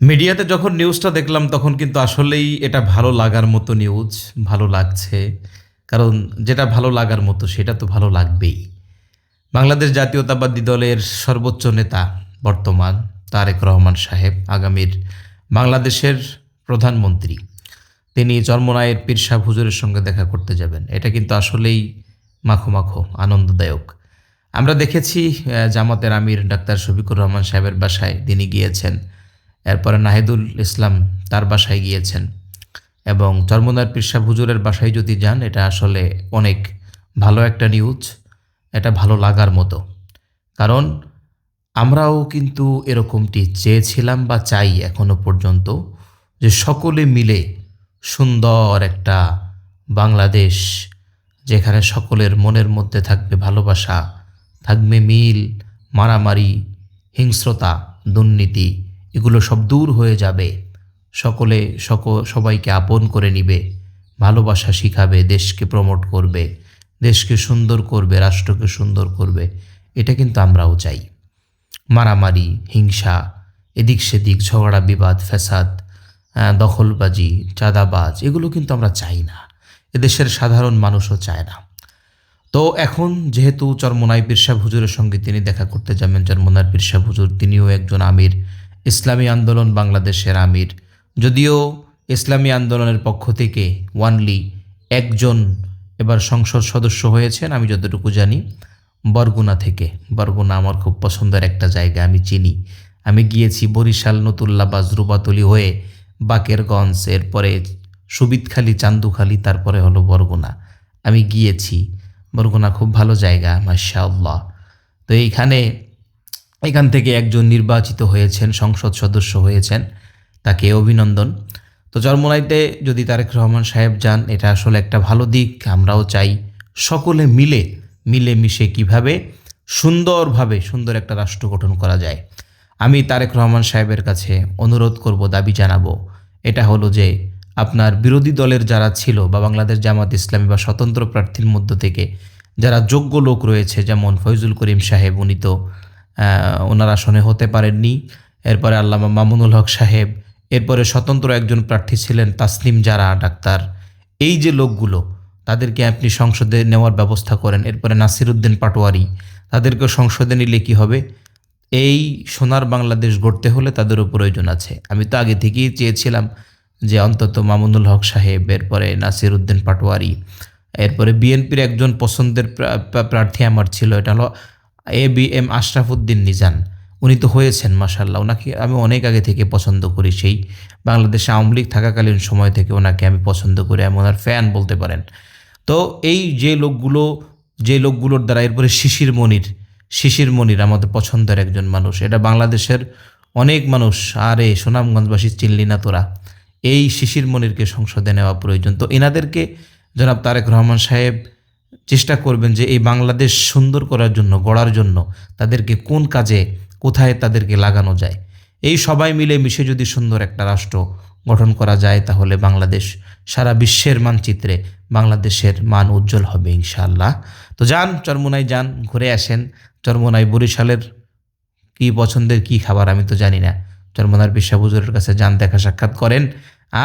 মিডিয়াতে যখন নিউজটা দেখলাম, তখন কিন্তু আসলেই এটা ভালো লাগার মতো নিউজ ভালো লাগছে। কারণ যেটা ভালো লাগার মতো, সেটা তো ভালো লাগবেই। বাংলাদেশ জাতীয়তাবাদী দলের সর্বোচ্চ নেতা বর্তমান তারেক রহমান সাহেব, আগামীর বাংলাদেশের প্রধানমন্ত্রী। তিনি চর্মনায়ের পীর সাহ হুজুরের সঙ্গে দেখা করতে যাবেন। এটা কিন্তু আসলেই মাখো মাখো, আনন্দদায়ক। আমরা দেখেছি জামাতের আমির ডাক্তার শফিকুর রহমান সাহেবের বাসায় তিনি গিয়েছেন। এরপরে নাহিদুল ইসলাম তার বাসায় গিয়েছেন এবং চর্মনার পিরসাব হুজুরের বাসায় যদি যান, এটা আসলে অনেক ভালো একটা নিউজ এটা ভালো লাগার মতো। কারণ আমরাও কিন্তু এরকমটি চেয়েছিলাম বা চাই এখনও পর্যন্ত যে সকলে মিলে সুন্দর একটা বাংলাদেশ, যেখানে সকলের মনের মধ্যে থাকবে ভালোবাসা, থাকবে মিল, মারামারি, হিংস্রতা, দুর্নীতি এগুলো সব দূর হয়ে যাবে। সকলে সক, সবাইকে আপন করে নিবে। ভালোবাসা শিখাবে, দেশকে প্রমোট করবে, দেশকে সুন্দর করবে, রাষ্ট্রকে সুন্দর করবে। এটা কিন্তু আমরাও চাই। মারামারি, হিংসা, এদিক সেদিক, ঝগড়া, বিবাদ, ফ্যাসাদ দখলবাজি, চাঁদাবাজ, এগুলো কিন্তু আমরা চাই না। এদেশের সাধারণ মানুষও চায় না। তো এখন যেহেতু চরমোনাই পিরসাব হুজুরের সঙ্গে তিনি দেখা করতে যাবেন চরমোনার পিরসাব হুজুর, তিনিও একজন আমির। ইসলামী আন্দোলন বাংলাদেশের আমির। যদিও ইসলামী আন্দোলনের পক্ষ থেকে ওয়ানলি একজন এবার সংসদ সদস্য হয়েছেন, আমি যতটুকু জানি, বরগুনা থেকে। বরগুনা আমার খুব পছন্দের একটা জায়গা, আমি চিনি। আমি গিয়েছি বরিশাল, নতুল্লা বা জরুবাতলি হয়ে বাকেরগঞ্জ, এরপরে সুবিদখালি চান্দুখালি, তারপরে হলো বরগুনা। আমি গিয়েছি। বরগুনা খুব ভালো জায়গা, মাশাআল্লাহ। তো এইখানে এখান থেকে একজন নির্বাচিত হয়েছেন, সংসদ সদস্য হয়েছেন, তাকে অভিনন্দন। তো জন্মনাইতে যদি তারেক রহমান সাহেব যান, এটা আসলে একটা ভালো দিক। আমরাও চাই সকলে মিলে মিলে মিশে কীভাবে সুন্দরভাবে, সুন্দর একটা রাষ্ট্র গঠন করা যায়। আমি তারেক রহমান সাহেবের কাছে অনুরোধ করব, দাবি জানাব। এটা হলো যে, আপনার বিরোধী দলের যারা ছিল বা বাংলাদেশ জামাত ইসলামী বা স্বতন্ত্র প্রার্থীর মধ্য থেকে যারা যোগ্য লোক রয়েছে, যেমন ফয়জুল করিম সাহেব, উনি তো ওনার আসনে হতে পারেননি। এরপরে আল্লামা মামুনুল হক সাহেব, এরপরে স্বতন্ত্র একজন প্রার্থী ছিলেন তাসলিম জারা ডাক্তার। এই যে লোকগুলো, তাদেরকে আপনি সংসদে নেওয়ার ব্যবস্থা করেন। এরপরে নাসিরুদ্দিন পাটোয়ারি তাদেরকে সংসদে নিলে কি হবে? এই সোনার বাংলাদেশ গড়তে হলে তাদেরও প্রয়োজন আছে। আমি তো আগে থেকেই চেয়েছিলাম যে অন্তত মামুনুল হক সাহেব, এরপরে নাসির উদ্দিন পাটোয়ারি, এরপরে বিএনপির একজন পছন্দের প্রা- প্রা- প্রার্থী আমার ছিল, এটা হলো এ বি এম আশরাফুদ্দিন নিজান। উনি তো হয়েছেন মাসাল্লাহ ওনাকে আমি অনেক আগে থেকে পছন্দ করি সেই বাংলাদেশে আওয়ামী লীগ থাকাকালীন সময় থেকে ওনাকে আমি পছন্দ করি আমি ওনার ফ্যান বলতে পারেন। তো এই যে লোকগুলো, যে লোকগুলোর দ্বারা এরপরে শিশির মনির শিশির মনির আমাদের পছন্দের একজন মানুষ। এটা বাংলাদেশের অনেক মানুষ। আরে, সুনামগঞ্জবাসী চিনলি না তোরা? এই শিশির মনিরকে সংসদে নেওয়া প্রয়োজন। তো এনাদেরকে জনাব তারেক রহমান সাহেব চেষ্টা করবেন যে এই বাংলাদেশ সুন্দর করার জন্য, গড়ার জন্য তাদেরকে কোন কাজে, কোথায় তাদেরকে লাগানো যায়। এই সবাই মিলে মিশে যদি সুন্দর একটা রাষ্ট্র গঠন করা যায়, তাহলে বাংলাদেশ, সারা বিশ্বের মানচিত্রে বাংলাদেশের মান উজ্জ্বল হবে ইনশাআল্লাহ। তো যান, চরমোনাই যান, ঘুরে আসেন। চরমোনাই বরিশালের কি পছন্দের কি খাবার আমি তো জানি না। চরমোনার বিশ্বাবুজুরের কাছে যান, দেখা সাক্ষাৎ করেন।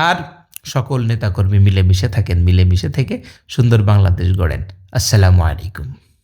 আর সকল নেতাকর্মী মিলেমিশে থাকেন মিলেমিশে থেকে সুন্দর বাংলাদেশ গড়েন। আসসালামু আলাইকুম।